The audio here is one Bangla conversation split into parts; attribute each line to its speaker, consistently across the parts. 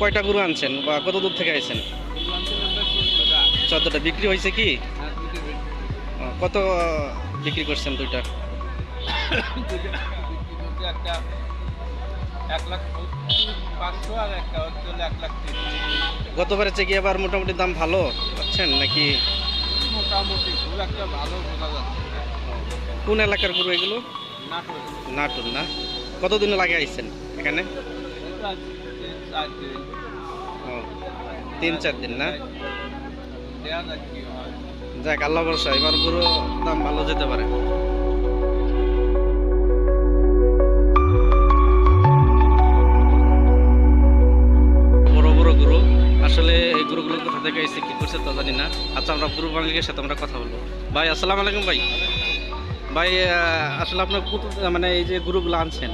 Speaker 1: কয়টা গরু আনছেন বা কত দূর থেকে আইছেন? চোদ্দটা। বিক্রি হয়েছে কি? কত বিক্রি করছেন দুইটা? গতবারের চেয়ে কি এবার মোটামুটি দাম ভালো পাচ্ছেন নাকি?
Speaker 2: মোটামুটি খুব একটা ভালো বোঝা যাচ্ছে
Speaker 1: কোন এলাকার গরু এগুলো?
Speaker 2: নাটোর।
Speaker 1: না? কতদিন লাগে আইছেন এখানে?
Speaker 2: তিন, চার দিন
Speaker 1: না?
Speaker 2: যাক,
Speaker 1: আল্লাহ ভরসা, এবার গরু দাম ভালো যেতে পারে। বড় বড় গরু। আসলে এই গরুগুলো কোথা থেকে এসে কি করছে তা জানি না। আচ্ছা আমরা গরু মালিকের সাথে আমরা কথা বলব। ভাই, আসসালামু আলাইকুম ভাই। ভাই আসলে আপনার মানে এই যে গরুগুলো আনছেন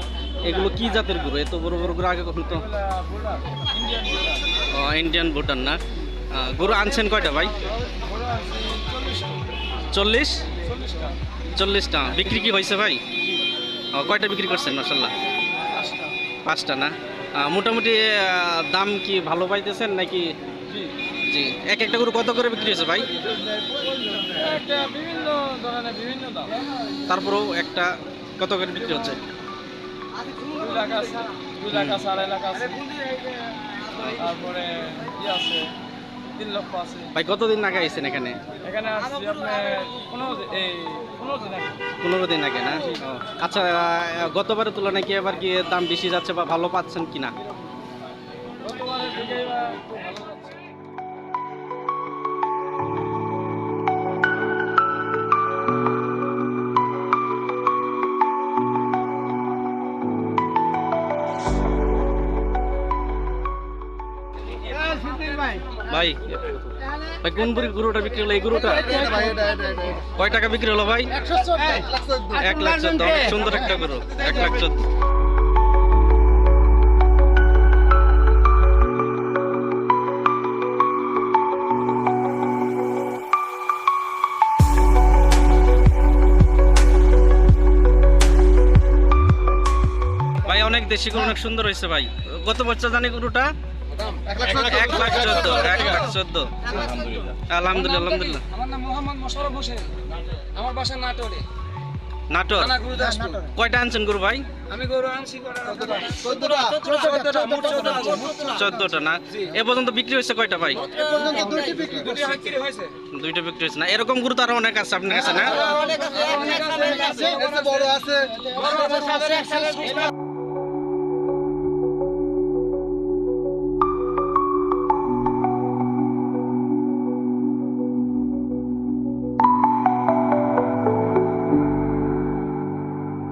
Speaker 1: এগুলো কি জাতের গরু? এত বড় বড় গরু আগে কখন তো?
Speaker 2: ইন্ডিয়ান
Speaker 1: ভুটান না। গরু আনছেন কয়টা ভাই?
Speaker 2: চল্লিশ?
Speaker 1: চল্লিশ
Speaker 2: চল্লিশটা।
Speaker 1: বিক্রি কি হয়েছে ভাই? কয়টা বিক্রি করছেন মাসাল্লাহ
Speaker 2: পাঁচটা
Speaker 1: না? মোটামুটি দাম কি ভালো পাইতেছেন নাকি?
Speaker 2: জি।
Speaker 1: এক একটা গরু কত করে বিক্রি হয়েছে ভাই? তারপরেও একটা কত করে বিক্রি হচ্ছে?
Speaker 2: দুই লাখ আছে দুই লাখ আছে আড়াই লাখ আছে তারপরে ই আছে তিন লক্ষ আছে
Speaker 1: ভাই কতদিন আগে আইছেন এখানে?
Speaker 2: এখানে আসছি আপনার পনেরো দিন এই পনেরো দিন আগে
Speaker 1: পনেরো দিন আগে না আচ্ছা গতবারের তুলনায় কি এবার কি দাম বেশি যাচ্ছে বা ভালো পাচ্ছেন কিনা?
Speaker 2: গতবারের থেকে
Speaker 1: ভাই ভাই, কোন গরুটা বিক্রি হলো? এই গরুটা? কয় টাকা বিক্রি হলো ভাই? এক লাখ চোদ্দ সুন্দর একটা এক লাখ চোদ্দ। ভাই, অনেক দেশি গরু, অনেক সুন্দর হয়েছে ভাই। কত বছর জানি গরুটা এক লাখ চোদ্দ। এক লাখ চোদ্দ আলহামদুলিল্লাহ আলহামদুলিল্লাহ।
Speaker 2: আমার নাম মোহাম্মদ মোশারফ হোসেন। আমার বাসা নাটোরে।
Speaker 1: নাটক কয়টা আনছেন গরু ভাই?
Speaker 2: আমি গরু আনছি চোদ্দটা।
Speaker 1: না? এ পর্যন্ত বিক্রি হয়েছে কয়টা ভাই?
Speaker 2: দুটি বিক্রি হয়েছে।
Speaker 1: দুইটা বিক্রি হয়েছে। না? এরকম গরু তো আরও অনেক আছে আপনার কাছে না?